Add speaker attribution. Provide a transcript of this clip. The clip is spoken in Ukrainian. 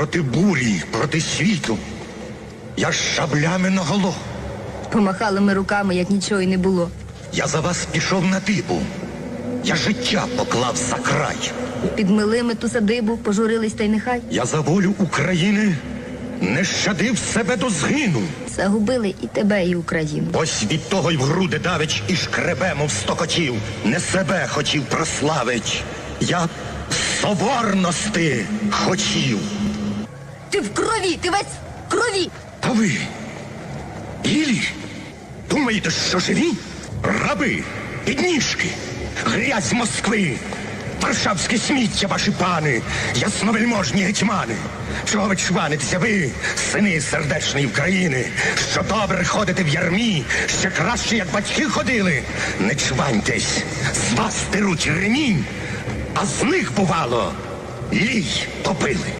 Speaker 1: проти бурі, проти світу. Я з шаблями наголо.
Speaker 2: Помахали ми руками, як нічого й не було.
Speaker 1: Я за вас пішов на дибу. Я життя поклав за край.
Speaker 2: Підмили ми ту садибу, пожурились та й нехай.
Speaker 1: Я за волю України не щадив себе до згину.
Speaker 2: Загубили і тебе, і Україну.
Speaker 1: Ось від того й в груди давич і шкребемо встокотів. Не себе хотів прославить. Я соборності хотів.
Speaker 2: Ти в крові, ти весь в крові.
Speaker 1: Та ви, білі, думаєте, що живі? Раби, підніжки, грязь Москви, варшавське сміття, ваші пани, ясновельможні гетьмани. Чого ви чванитеся ви, сини сердечної України, що добре ходите в ярмі, ще краще, як батьки ходили? Не чваньтесь, з вас деруть ремінь, а з них, бувало, лій топили.